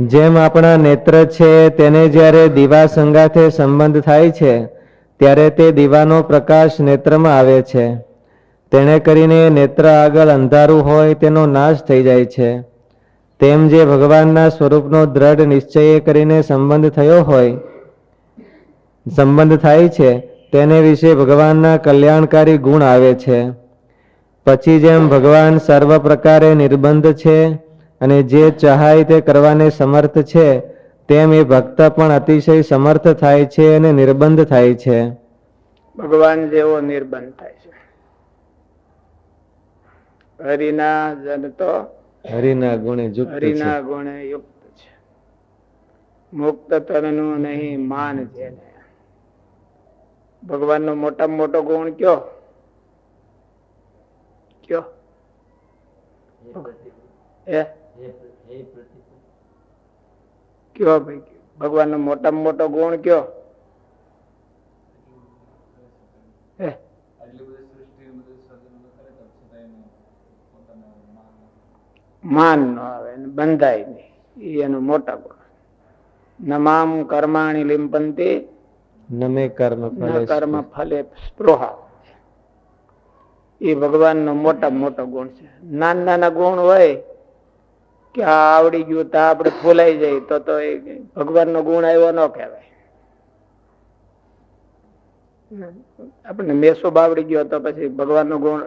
જેમ આપણા નેત્ર છે, તેને જ્યારે દીવા સંગાથે સંબંધ થાય છે, ત્યારે તે દીવાનો પ્રકાશ નેત્રમાં આવે છે. તેણે કરીને નેત્ર આગળ અંધારું હોય, તેનો નાશ થઈ જાય છે. તેમ જે ભગવાનના સ્વરૂપનો દ્રઢ નિશ્ચય કરીને સંબંધ થયો હોય, સંબંધ થાય છે, તેને વિશે ભગવાનના કલ્યાણકારી ગુણ આવે છે. પછી જેમ ભગવાન સર્વ પ્રકારે નિર્બંધ છે અને જે ચહાય તે કરવાને સમર્થ છે તેમ એ ભક્ત પણ અતિશય સમર્થ થાય છે અને નિર્બંધ થાય છે. ભગવાન જેવો નિર્બંધ થાય છે. હરિના જન તો હરિના ગુણે યુક્ત હરિના ગુણે યુક્ત છે. મુક્ત તનનું નહીં માન છે ભગવાનનો મોટામાં મોટો ગુણ કયો? કયો? એ કયો ભાઈ ભગવાનનો મોટામાં મોટો ગુણ કયો? માન નો આવે બંધાય નહીં. એનો મોટા ગુણ. નમામ કર્માણી લિંપંતી નમે કર્મ ન કર્મ ફલે સ્પૃહા. એ ભગવાનનો મોટા મોટો ગુણ છે. નાના નાના ગુણ હોય કે આવડી ગયું તો આપણે ફૂલાઈ જાય તો તો એ ભગવાનનો ગુણ આવ્યો ન કહેવાય. આપણે મેસો બાવડી ગયો તો પછી ભગવાનનો ગુણ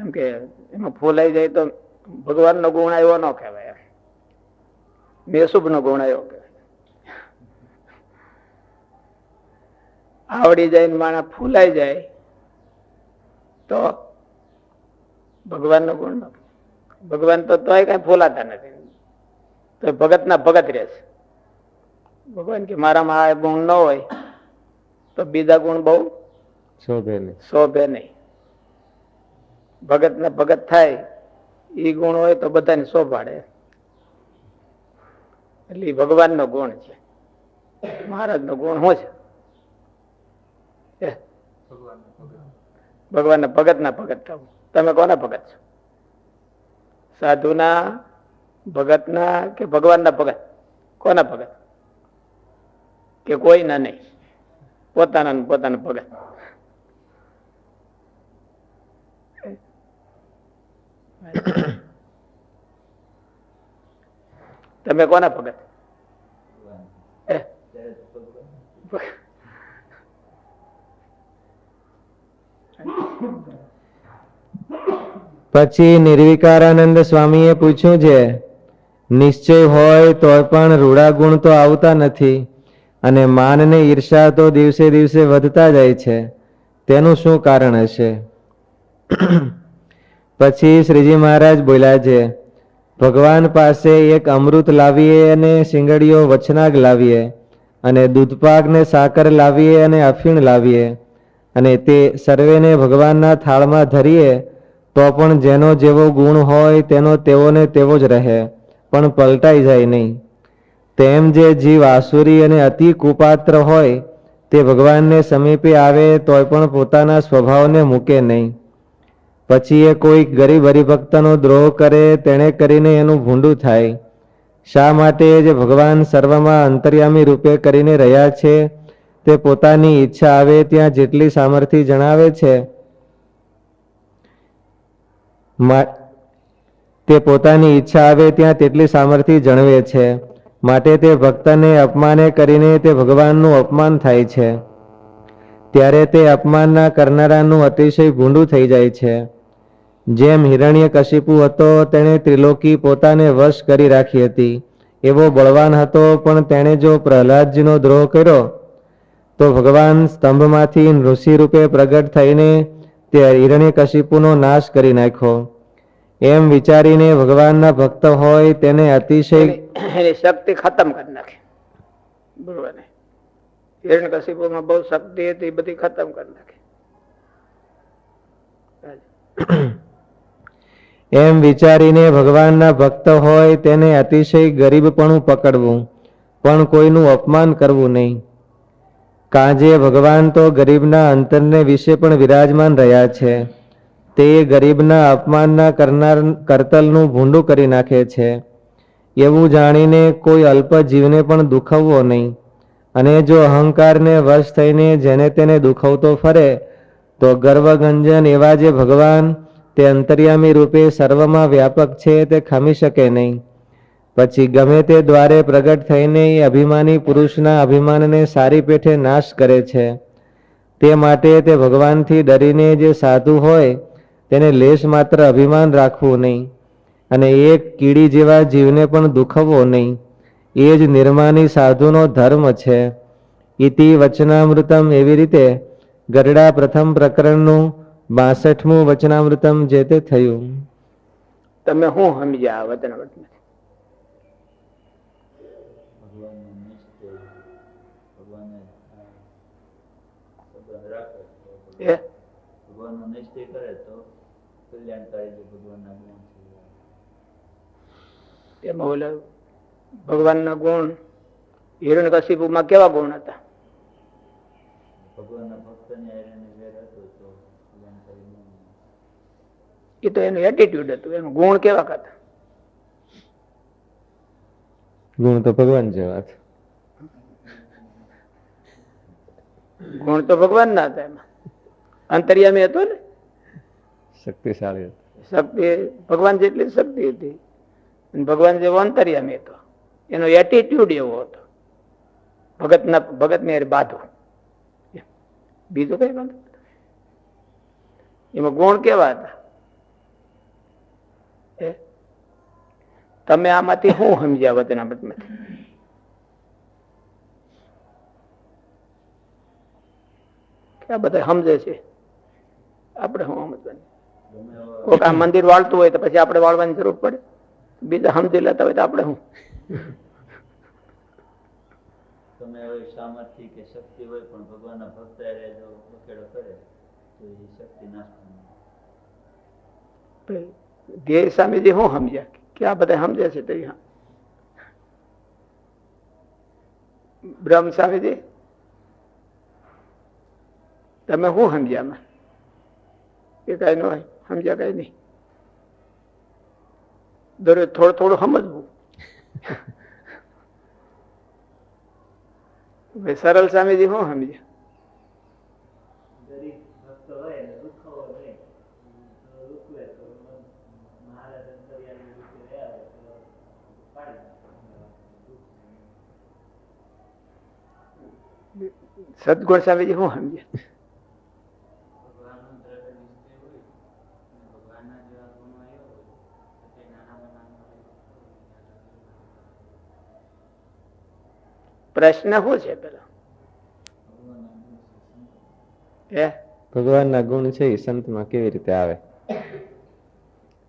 એમ કે એમાં ફૂલાઈ જાય તો ભગવાનનો ગુણ આવ્યો ન કહેવાય મેસુબનો ગુણ આવ્યો કહેવાય આવડી જાય માણસ ફૂલાઈ જાય, તો ભગવાનનો ગુણ ન ભગવાન તો તોય કઈ ફોલાતા નથી. તો ભગત ના ભગત રહેશે ભગવાન કે મારામાં આ ગુણ ન હોય તો બીજા ગુણ બહુ શોભે નહીં. શોભે નહીં. ભગત ને ભગત થાય એ ગુણ હોય તો બધાને શોભાડે. એટલે ભગવાન ભગવાનનો ગુણ છે. મહારાજનો ગુણ શું છે? એ, ભગવાનના ભગતના ભગત થવું તમે કોના ભગત છો? સાધુના, ભગતના કે ભગવાનના ભગત? કોના ભગત? કે કોઈના નહીં? પોતાના પોતાના ભગત. તમે કોના ભગત? પછી નિર્વિકારાનંદ સ્વામીએ પૂછ્યું છે, નિશ્ચય હોય તોય પણ રૂડા ગુણ તો આવતા નથી અને માનને ઈર્ષા તો દિવસે દિવસે વધતા જાય છે. તેનું શું કારણ હશે? પછી શ્રીજી મહારાજ બોલ્યા છે, ભગવાન પાસે એક અમૃત લાવીએ અને શિંગડીઓ વચનાગ લાવીએ અને દૂધપાકને સાકર લાવીએ અને અફીણ લાવીએ અને તે સર્વેને ભગવાનના થાળમાં ધરીએ તો પણ જેનો જેવો ગુણ હોય તેનો તેઓને તેવો જ રહે, પણ પલટાઈ જાય નહીં. તેમ જે જીવ આસુરી અને અતિ કુપાત્ર હોય, તે ભગવાનને સમીપે આવે તોય પણ પોતાના સ્વભાવને મૂકે નહીં. પછી એ કોઈ ગરીબ હરિભક્તનો દ્રોહ કરે તેણે કરીને એનું ભૂંડું થાય. શા માટે જે ભગવાન સર્વમાં અંતર્યામી રૂપે કરીને રહ્યા છે, તે પોતાની ઈચ્છા આવે ત્યાં જેટલી સામર્થ્ય જણાવે છે તે પોતાની ઈચ્છા આવે ત્યાં તેટલી સામર્થ્ય જણવે છે. માટે તે ભક્તને અપમાને કરીને તે ભગવાનનું અપમાન થાય છે. ત્યારે તે અપમાનના કરનારાનું અતિશય ભૂંડું થઈ જાય છે. જેમ હિરણ્ય કશિપુ હતો, તેણે ત્રિલોકી પોતાને વશ કરી રાખી હતી. એવો બળવાન હતો, પણ તેણે જો પ્રહલાદજીનો દ્રોહ કર્યો, તો ભગવાન સ્તંભમાંથી ઋષિ રૂપે પ્રગટ થઈને તે હિરણ્ય કશિપુનો નાશ કરી નાખ્યો. એમ વિચારીને ભગવાનના ભક્ત હોય તેને અતિશય એની શક્તિ ખતમ કરી નાખે. બરોબર ને? હિરણ્યકશિપુમાં બહુ શક્તિ હતી બધી ખતમ કરી નાખે. એમ વિચારીને ભગવાનના ભક્ત હોય તેને અતિશય ગરીબપણું પકડવું પણ કોઈનું અપમાન કરવું નહીં. કાજે ભગવાન તો ગરીબના અંતરને વિશે પણ વિરાજમાન રહ્યા છે. તે ગરીબના અપમાનના કરનાર કરતલનું ભૂંડું કરી નાખે છે. એવું જાણીને કોઈ અલ્પ જીવને પણ દુખવવો નહીં. અને જો અહંકારને વશ થઈને જેને તેને દુખવતો ફરે, તો ગર્વગંજન એવા જે ભગવાન તે અંતર્યામી રૂપે સર્વમાં વ્યાપક છે તે ખમી શકે નહીં. પછી ગમે તે દ્વારે પ્રગટ થઈને એ અભિમાની પુરુષના અભિમાનને સારી પેઠે નાશ કરે છે. તે માટે તે ભગવાનથી ડરીને જે સાધુ હોય તેને લેશ માત્ર અભિમાન રાખવું નહીં અને એક કીડી જેવા જીવને પણ દુખવવો નહીં. એ જ નિર્માની સાધુનો ધર્મ છે. ઇતિ વચનામૃતમ એવી રીતે ગરડા પ્રથમ પ્રકરણનું બાસઠમું વચનામૃતમ જે તે થયું. તમે શું સમજ્યા એ? ભગવાનનો નિશ્ચય કરે તો કલ્યાણકારી ભગવાનના ગુણ છે. એમાં ઓલા ભગવાનના ગુણ હિરણ્યકશિપુમાં કેવા ગુણ હતા? ભગવાનના ભક્તને તો. એ તો એનું એટીટ્યુડ હતું. એનું ગુણ કેવા હતા? ગુણ તો ભગવાન જેવા છે ગુણ તો ભગવાન ના હતા એમાં. અંતરિયામી હતો ને? શક્તિશાળી શક્તિ, ભગવાન જેટલી શક્તિ હતી. અને ભગવાન જેવો અંતર્યામી હતો. એનો એટીટ્યુડ એવો હતો. ભગતના, ભગતને બાધો. બીજું કઈ વાંધો એમાં ગુણ કેવા હતા? તમે આમાંથી શું સમજ્યા વચના કે આ બધા સમજે છે? આપણે શું સમજવાનું? કોઈક આ મંદિર વાળતું હોય તો પછી આપણે વાળવાની જરૂર પડે. બીજા સમજી લેતા હોય તો આપણે શું? સામર્થ્ય કે શક્તિ હોય પણ ભગવાનના ભક્ત જો કરે તો એ શક્તિ નાશ ધ્યેય સ્વામીજી શું સમજ્યા? કે આ બધા સમજે છે તે બ્રહ્મ સ્વામીજી તમે શું સમજ્યા એ કઈ ન હોય. સમજ્યા કઈ નહીં. દરરોજ થોડું થોડું સમજવું. સરળ સ્વામીજી શું સમજ્યા સદગુણ સ્વામીજી શું ને દુઃખ હોય તો રૂકવે તો મહારાજ અંતર્યામી રૂપે રહ્યા હોય તો પાડી સદગુણ સ્વામીજી શું સમજ્યા ભગવાનનો દ્રઢ નિશ્ચય હોય અને ભગવાનના જેવા ગુણો આવ્યા હોય તો તે નાનામાં નાનો પ્રશ્ન શું છે પેલો? ભગવાનના ગુણ છે એ સંતમાં કેવી રીતે આવે?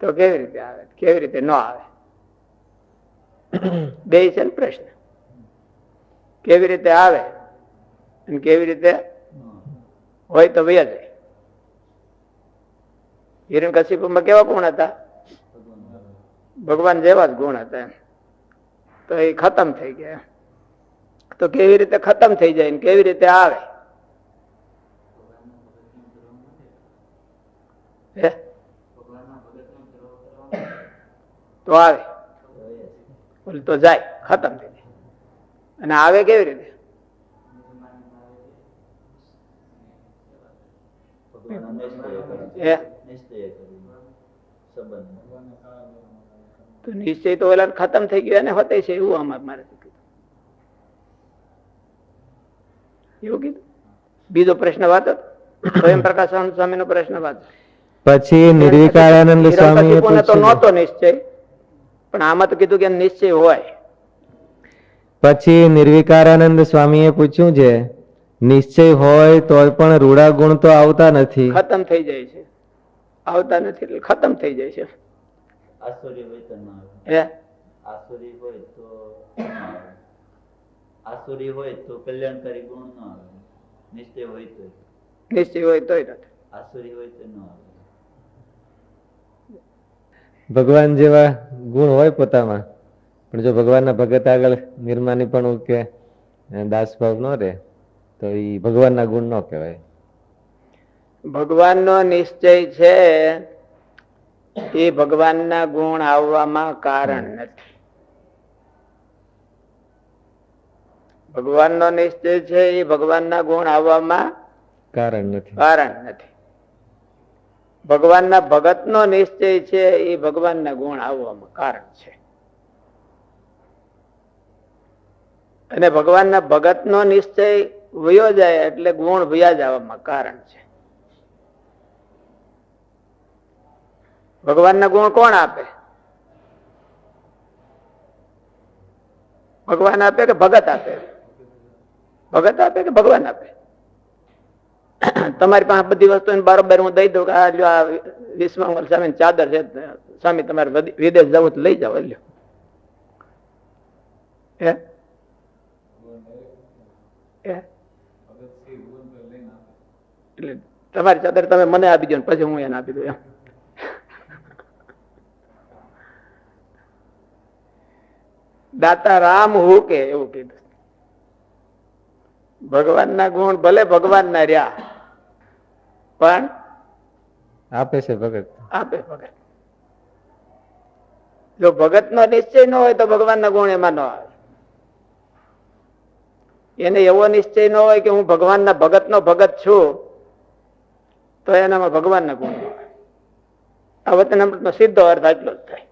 તો કેવી રીતે આવે? કેવી રીતે ન આવે? બે છે ને પ્રશ્ન. કેવી રીતે આવે અને કેવી રીતે હોય તો વયા જાય હિરણ્યકશિપુમાં કેવા ગુણ હતા? ભગવાન જેવા જ ગુણ હતા. તો એ ખતમ થઈ ગયા. તો કેવી રીતે ખતમ થઈ જાય ને કેવી રીતે આવે? તો આવે. તો જાય, ખતમ થઈ જાય. અને આવે કેવી રીતે? નિશ્ચય તો ઓલા ખતમ થઈ ગયો અને હોતે છે, એવું અમારે મારે તો કીધું એવું કીધું? બીજો પ્રશ્ન વાત સ્વયં પ્રકાશ સ્વામી નો પ્રશ્ન વાત પછી નિર્વિકારાનંદ સ્વામીએ હિરણ્યકશિપુને તો નહોતો નિશ્ચય પણ આમાં તો કીધું કે નિશ્ચય હોય. પછી નિર્વિકારાનંદ સ્વામીએ પૂછ્યું છે નિશ્ચય હોય તોય પણ રૂડા ગુણ તો આવતા નથી. ખતમ થઈ જાય છે. આવતા નથી એટલે ખતમ થઈ જાય છે. આસુરી હોય તો ના આવે હે હોય તો આસુરી હોય તો કલ્યાણકારી ગુણ ન આવે. નિશ્ચય હોય તો નિશ્ચય હોય તોય આસુરી હોય તો ન આવે. ભગવાન જેવા ગુણ હોય પોતામાં પણ જો ભગવાનના ભગત આગળ નિર્માની પણ કે દાસભાવ ન રહે તો એ ભગવાનના ગુણ ન કહેવાય. ભગવાનનો નિશ્ચય છે એ ભગવાનના ગુણ આવવામાં કારણ નથી. ભગવાનનો નિશ્ચય છે એ ભગવાનના ગુણ આવવામાં કારણ નથી. કારણ નથી. ભગવાનના ભગતનો નિશ્ચય છે એ ભગવાનના ગુણ આવવામાં કારણ છે. અને ભગવાનના ભગતનો નિશ્ચય વયો જાય એટલે ગુણ વયા જવામાં કારણ છે. ભગવાનના ગુણ કોણ આપે? ભગવાન આપે કે ભગત આપે? ભગત આપે કે ભગવાન આપે? તમારી પાસે બધી વસ્તુ બરોબર હું દઈ દઉં કે આ લ્યો, આ વિશ્વમંગલ સ્વામી ચાદર છે સ્વામી તમારે વિદેશ જવું તો લઈ જાઓ, લ્યો? એટલે તમારી ચાદર તમે મને આપી દો પછી હું એને આપી દઉં એમ. દાતા રામ હું કે, એવું કીધું. ભગવાનના ગુણ ભલે ભગવાનના રહ્યા પણ આપે છે ભગત. આપે ભગત. જો ભગત નો નિશ્ચય ન હોય તો ભગવાનના ગુણ એમાં ન આવે. એને એવો નિશ્ચય ન હોય કે હું ભગવાનના ભગતનો ભગત છું તો એનામાં ભગવાનના ગુણ ન આવે. આ વચનામૃતનો સીધો અર્થ આટલો જ થાય.